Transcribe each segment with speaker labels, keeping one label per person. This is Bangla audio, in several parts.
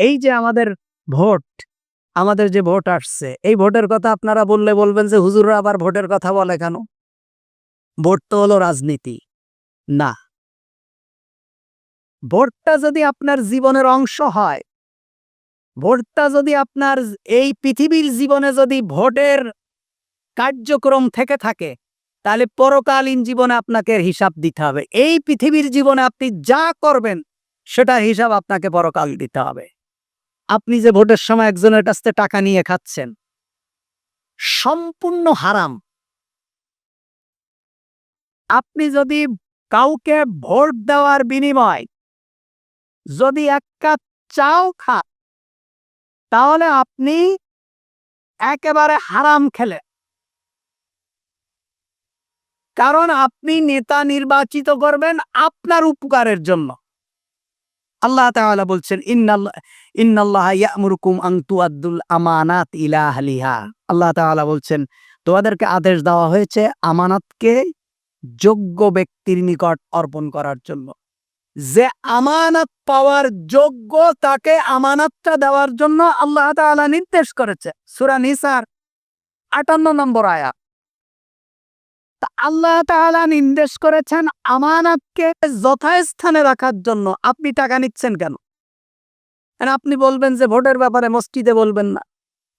Speaker 1: এই যে আমাদের ভোট, আমাদের যে ভোট আসছে, এই ভোটের কথা আপনারা বললে বলবেন যে হুজুররা আবার ভোটের কথা বলে কেন? ভোট তো হলো রাজনীতি। না। ভোটটা যদি আপনার জীবনের অংশ হয়, ভোটটা যদি আপনার এই পৃথিবীর জীবনে যদি ভোটের কার্যক্রম থেকে থাকে, তাহলে পরকালীন জীবনে আপনাকে হিসাব দিতে হবে। এই পৃথিবীর জীবনে আপনি যা করবেন, সেটার হিসাব আপনাকে পরকাল দিতে হবে। আপনি যে ভোটের সময় একজনের কাছ থেকে টাকা নিয়ে খাচ্ছেন, সম্পূর্ণ হারাম। আপনি যদি কাউকে ভোট দেওয়ার বিনিময় যদি এক কাপ চাও খা তাহলে আপনি একেবারে হারাম খেলে কারণ আপনি নেতা নির্বাচিত করবেন আপনার উপকারের জন্য। আল্লাহ তাআলা বলছেন ইন্নাল্লাহ ইন্নাল্লাহ ইয়ামুরুকুম আন তুআদ্দুল আমানাত ইলা আহলিহা আল্লাহ তাআলা বলছেন, তোমাদেরকে আদেশ দেওয়া হয়েছে আমানাতকে যোগ্য ব্যক্তির নিকট অর্পণ করার জন্য। যে আমানত পাওয়ার যোগ্য তাকে আমানতটা দেওয়ার জন্য আল্লাহ তাআলা নির্দেশ করেছে। সূরা নিসার আটান্ন নম্বর আয়াত। তা আল্লাহ তাআলা নির্দেশ করেছেন আমানতকে যথাস্থানে রাখার জন্য। আপনি টাকা নিচ্ছেন কেন? আপনি বলবেন যে ভোটের ব্যাপারে মসজিদে বলবেন না?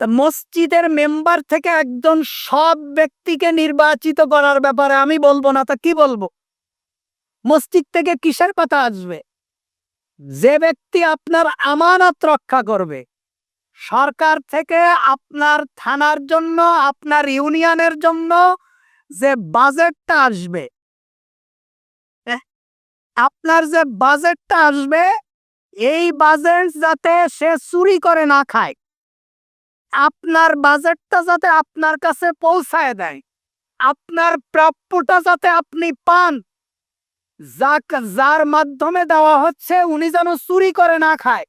Speaker 1: তা মসজিদের মেম্বার থেকে একজন সব ব্যক্তিকে নির্বাচিত করার ব্যাপারে আমি বলব না, তা কি বলব? মসজিদ থেকে কিসের কথা আসবে? যে ব্যক্তি আপনার আমানত রক্ষা করবে, সরকার থেকে আপনার থানার জন্য, আপনার ইউনিয়নের জন্য যে বাজেটটা আসবে আপনার যে বাজেটটা আসবে, এই বাজেট যাতে সে চুরি করে না খায়, আপনার বাজেটটা যাতে আপনার কাছে পৌঁছায় দেয়, আপনার প্রাপ্যটা যাতে আপনি পান, যাক, যার মাধ্যমে দেওয়া হচ্ছে উনি যেন চুরি করে না খায়,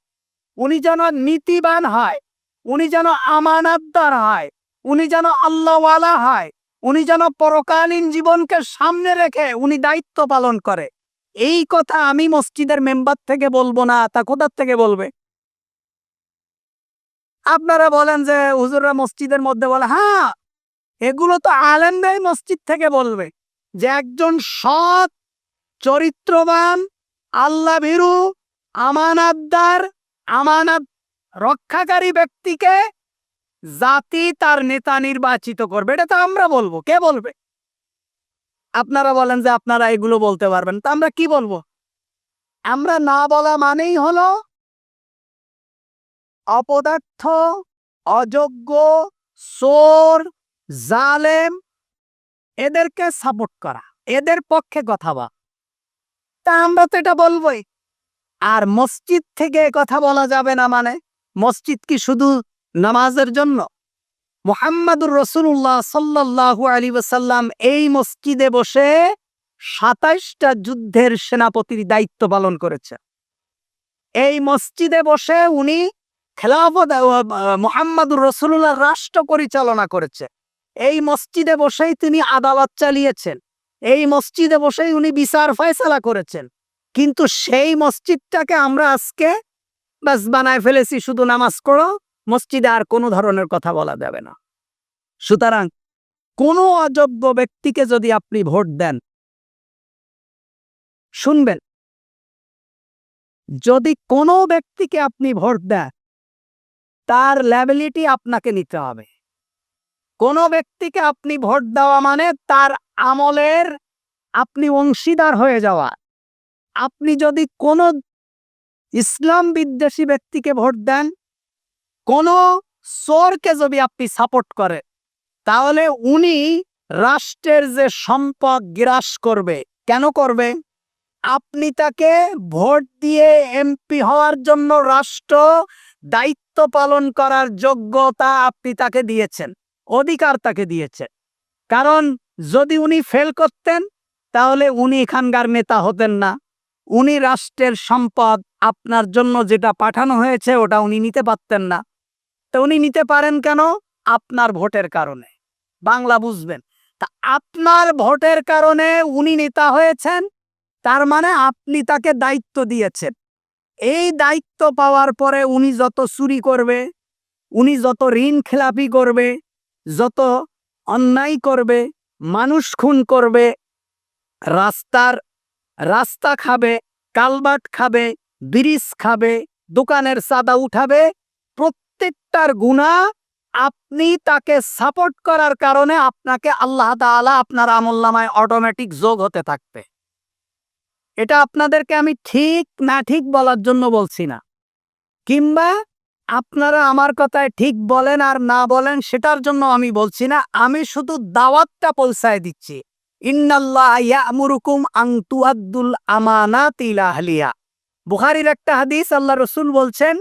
Speaker 1: উনি যেন নীতিবান হয়, উনি যেন আমানাতদার হয়, উনি যেন আল্লাহওয়ালা হয় উনি যেন পরকালীন জীবনকে সামনে রেখে উনি দায়িত্ব পালন করে। এই কথা আমি মসজিদের মেম্বার থেকে বলব না, তা কোথার থেকে বলবে? আপনারা বলেন যে হুজুররা মসজিদের মধ্যে বলে হ্যাঁ এগুলো তো আলেমরাই মসজিদ থেকে বলবে যে একজন সৎ, চরিত্রবান আল্লাহ ভীরু আমানাতদার, আমানত রক্ষাকারী ব্যক্তিকে জাতি তার নেতা নির্বাচিত করবে, এটা তো আমরা বলব। কে বলবে? আপনারা বলেন যে আপনারা এগুলো বলতে পারবেন। তা আমরা কি বলব? আমরা না বলা মানেই হলো অপদার্থ, অযোগ্য সোর জালেম, এদেরকে সাপোর্ট করা, এদের পক্ষে কথা বলা। তা আমরা তো এটা বলবোই। আর মসজিদ থেকে কথা বলা যাবে না মানে? মসজিদ কি শুধু নামাজের জন্য। মোহাম্মদুর রসুল্লাহ সাল্লাহু আলী ওসাল্লাম এই মসজিদে বসে সাতাইশটা যুদ্ধের সেনাপতির দায়িত্ব পালন করেছে। এই মসজিদে বসে উনি খেলাফত মোহাম্মদুর রসুল্লাহ রাষ্ট্র পরিচালনা করেছে। এই মসজিদে বসেই তিনি আদালত চালিয়েছেন। এই মসজিদে বসেই উনি বিচার ফয়সালা করেছেন। কিন্তু সেই মসজিদটাকে আমরা আজকে বাস বানায় ফেলেছি, শুধু নামাজ পড়ো মসজিদে আর কোনো ধরনের কথা বলা যাবে না। সুতরাং কোনো অযোগ্য ব্যক্তিকে যদি আপনি ভোট দেন, শুনবেন, যদি কোনো ব্যক্তিকে আপনি ভোট দেন, তার ল্যাবিলিটি আপনাকে নিতে হবে। কোনো ব্যক্তিকে আপনি ভোট দেওয়া মানে তার আমলের আপনি অংশীদার হয়ে যাওয়া। আপনি যদি কোনো ইসলাম বিদ্বেষী ব্যক্তিকে ভোট দেন কোনো সোরকে যদি আপনি সাপোর্ট করে, তাহলে উনি রাষ্ট্রের যে সম্পদ গ্রাস করবে, কেন করবে? আপনি তাকে ভোট দিয়ে এমপি হওয়ার জন্য রাষ্ট্র দায়িত্ব পালন করার যোগ্যতা আপনি তাকে দিয়েছেন, অধিকার তাকে দিয়েছেন। কারণ যদি উনি ফেল করতেন, তাহলে উনি এখানকার নেতা হতেন না। উনি রাষ্ট্রের সম্পদ আপনার জন্য যেটা পাঠানো হয়েছে, ওটা উনি নিতে পারতেন না। তো উনি নিতে পারেন কেন? আপনার ভোটের কারণে। বাংলা বুঝবেন। তা আপনার ভোটের কারণে উনি নেতা হয়েছেন, তার মানে আপনি তাকে দায়িত্ব দিয়েছেন। এই দায়িত্ব পাওয়ার পরে উনি যত চুরি করবে, উনি যত ঋণ খেলাপি করবে, যত অন্যায় করবে, মানুষ খুন করবে, রাস্তার, রাস্তা খাবে, কালবাট খাবে, ব্রিজ খাবে, দোকানের চাঁদা উঠাবে প্রত্যেকটার গুণা আপনি তাকে সাপোর্ট করার কারণে আপনাকে আল্লাহ তাআলা আপনার আমল্লামায় অটোমেটিক যোগ হতে থাকবে। এটা আপনাদেরকে আমি ঠিক না ঠিক বলার জন্য বলছি না। কিংবা আপনারা আমার কথায় ঠিক বলেন আর না বলেন সেটার জন্য আমি বলছি না, আমি শুধু দাওয়াতটা পৌঁছায় দিচ্ছি। ইন্নাল্লাহ ইয়ামুরুকুম আমানাত ইলা আহলিহা বুখারীর একটা হাদিস আল্লাহ রসুল বলছেন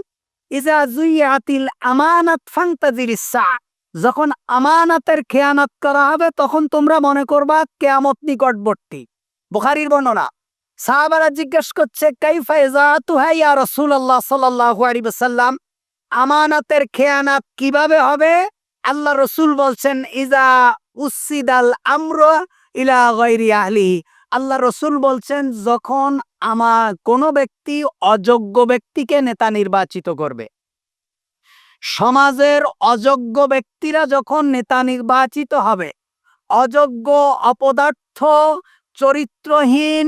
Speaker 1: ইজা সা যখন আমানাতের খেয়ানত করা হবে, তখন তোমরা মনে করবা কেয়ামত নিকটবর্তী। বুখারীর বর্ণনা, সাহাবারা জিজ্ঞেস করছে, কাইফা ইয়া আমানাতের খেয়ানাত কীভাবে হবে? আল্লাহ রসুল বলছেন ইজা উসিদাল আমর ইলা আল্লাহ রসুল বলছেন, যখন আমার কোনো ব্যক্তি অযোগ্য ব্যক্তিকে নেতা নির্বাচিত করবে। সমাজের অযোগ্য ব্যক্তিরা যখন নেতা নির্বাচিত হবে, অযোগ্য, অপদার্থ, চরিত্রহীন,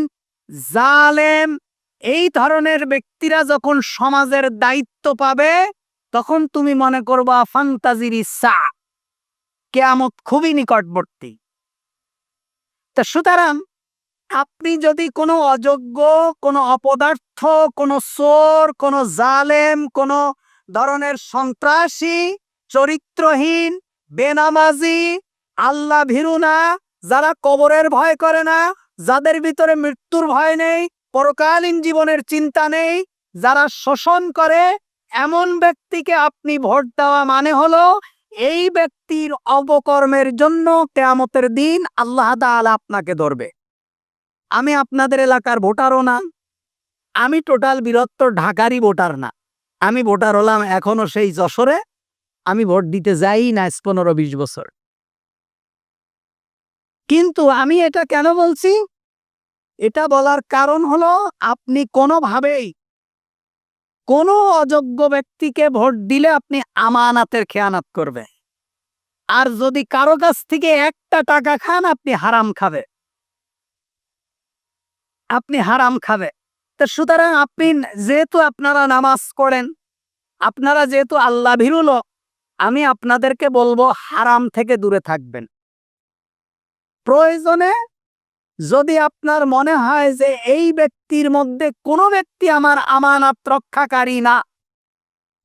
Speaker 1: জালেম, এই ধরনের ব্যক্তিরা যখন সমাজের দায়িত্ব পাবে, তখন তুমি মনে করবা, ফান্তাজির ইচ্ছা কেয়ামত খুবই নিকটবর্তী। তা সুতরাং আপনি যদি কোনো অযোগ্য, কোনো অপদার্থ, কোনো চোর, কোনো জালেম, কোনো ধরনের সন্ত্রাসী, চরিত্রহীন, বেনামাজি, আল্লাহ ভীরু না, যারা কবরের ভয় করে না, যাদের ভিতরে মৃত্যুর ভয় নেই, পরকালীন জীবনের চিন্তা নেই, যারা শোষণ করে, এমন ব্যক্তিকে আপনি ভোট দেওয়া মানে হলো, এই ব্যক্তির অবকর্মের জন্য কেয়ামতের দিন আল্লাহ আপনাকে ধরবে। আমি আপনাদের এলাকার ভোটারও না। আমি টোটাল বীরত্ব ঢাকারই ভোটার না। আমি ভোটার হলাম এখনও সেই যশোরে। আমি ভোট দিতে যাই না পনেরো বিশ বছর। কিন্তু আমি এটা কেন বলছি? এটা বলার কারণ হলো আপনি কোনোভাবেই কোনো অযোগ্য ব্যক্তিকে ভোট দিলে আপনি আমানাতের খেয়ানাত করবে আর যদি কারও কাছ থেকে একটা টাকা খান, আপনি হারাম খাবে আপনি হারাম খাবে। তো সুতরাং আপনি যেহেতু আপনারা নামাজ পড়েন আপনারা যেহেতু আল্লাহ ভীরু লোক, আমি আপনাদেরকে বলব হারাম থেকে দূরে থাকবেন। প্রয়োজনে যদি আপনার মনে হয় যে এই ব্যক্তির মধ্যে কোনো ব্যক্তি আমার আমানত রক্ষাকারী না,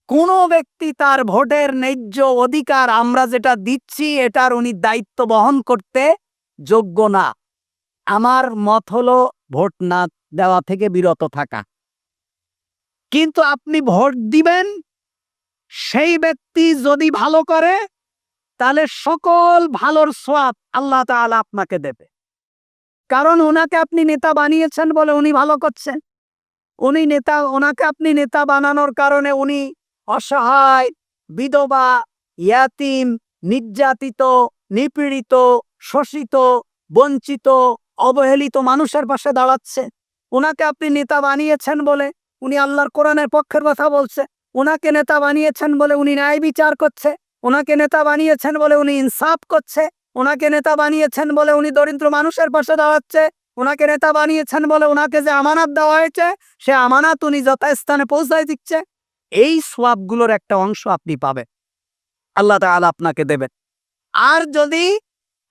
Speaker 1: কোনো ব্যক্তি তার ভোটের ন্যায্য অধিকার আমরা যেটা দিচ্ছি এটার উনি দায়িত্ব বহন করতে যোগ্য না। আমার মত হলো ভোট না দেওয়া থেকে বিরত থাকা। কিন্তু আপনি ভোট দিবেন, সেই ব্যক্তি যদি ভালো করে, তাহলে সকল ভালোর সোয়াব আল্লাহ তাআলা আপনাকে দেবে। কারণ ওনাকে আপনি নেতা বানিয়েছেন বলে উনি ভালো করছেন। উনি নেতা, ওনাকে আপনি নেতা বানানোর কারণে উনি অসহায়, বিধবা, ইয়াতিম, নির্যাতিত, নিপীড়িত, শোষিত, বঞ্চিত অবহেলিত মানুষের পাশে দাঁড়াচ্ছে। ওনাকে আপনি নেতা বানিয়েছেন বলে উনি আল্লাহর কোরআনের পক্ষের কথা বলছে। ওনাকে নেতা বানিয়েছেন বলে উনি ন্যায় বিচার করছে। ওনাকে নেতা বানিয়েছেন বলে উনি ইনসাফ করছে। ওনাকে নেতা বানিয়েছেন বলে উনি দরিদ্র মানুষের পাশে দাঁড়াচ্ছে। ওনাকে নেতা বানিয়েছেন বলে ওনাকে যে আমানাত দেওয়া হয়েছে, সে আমানাত উনি যথাস্থানে পৌঁছায় দিচ্ছে। এই সোয়াবগুলোর একটা অংশ আপনি পাবেন। আল্লাহ তাআলা আপনাকে দেবেন। আর যদি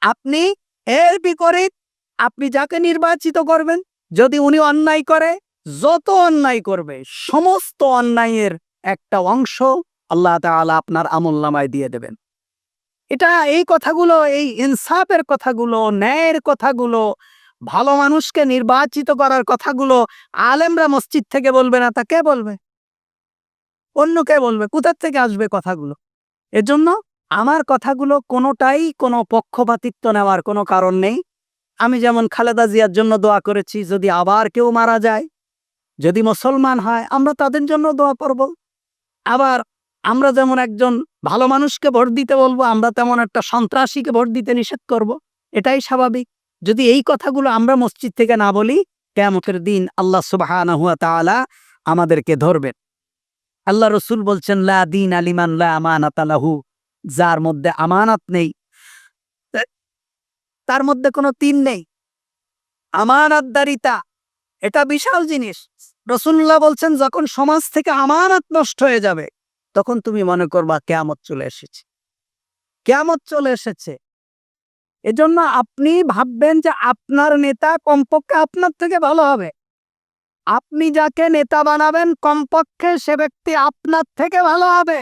Speaker 1: আপনি এর বিপরীত আপনি যাকে নির্বাচিত করবেন, যদি উনি অন্যায় করে, যত অন্যায় করবে, সমস্ত অন্যায়ের একটা অংশ আল্লাহ তাআলা আপনার আমল নামায় দিয়ে দেবেন। এটা এই কথাগুলো, এই ইনসাফের কথাগুলো, ন্যায়ের কথাগুলো, ভালো মানুষকে নির্বাচিত করার কথাগুলো আলেমরা মসজিদ থেকে বলবে না, তা কে বলবে? অন্য কে বলবে? কোথার থেকে আসবে কথাগুলো? এজন্য আমার কথাগুলো কোনোটাই কোনো পক্ষপাতিত্ব নেওয়ার কোনো কারণ নেই। আমি যেমন খালেদা জিয়ার জন্য দোয়া করেছি, যদি আবার কেউ মারা যায়, যদি মুসলমান হয়, আমরা তাদের জন্য দোয়া করব। আবার আমরা যেমন একজন ভালো মানুষকে ভোট দিতে বলব, আমরা তেমন একটা সন্ত্রাসীকে ভোট দিতে নিষেধ করব। এটাই স্বাভাবিক। যদি এই কথাগুলো আমরা মসজিদ থেকে না বলি কেমতের দিন আল্লাহ সুবাহ আমাদেরকে ধরবেন আল্লাহ রসুল বলছেন, লা দিন আলিমান, লা আমানাত আলাহু যার মধ্যে আমানাত নেই তার মধ্যে কোনো তিন নেই। আমানাতদারিতা, এটা বিশাল জিনিস। রসুল্লাহ বলছেন, যখন সমাজ থেকে আমানত নষ্ট হয়ে যাবে, তখন তুমি মনে করবা, কেয়ামত চলে এসেছে। কেয়ামত চলে এসেছে। এজন্য আপনি ভাববেন যে আপনার নেতা কমপক্ষে আপনার থেকে ভালো হবে। আপনি যাকে নেতা বানাবেন, কমপক্ষে সে ব্যক্তি আপনার থেকে ভালো হবে।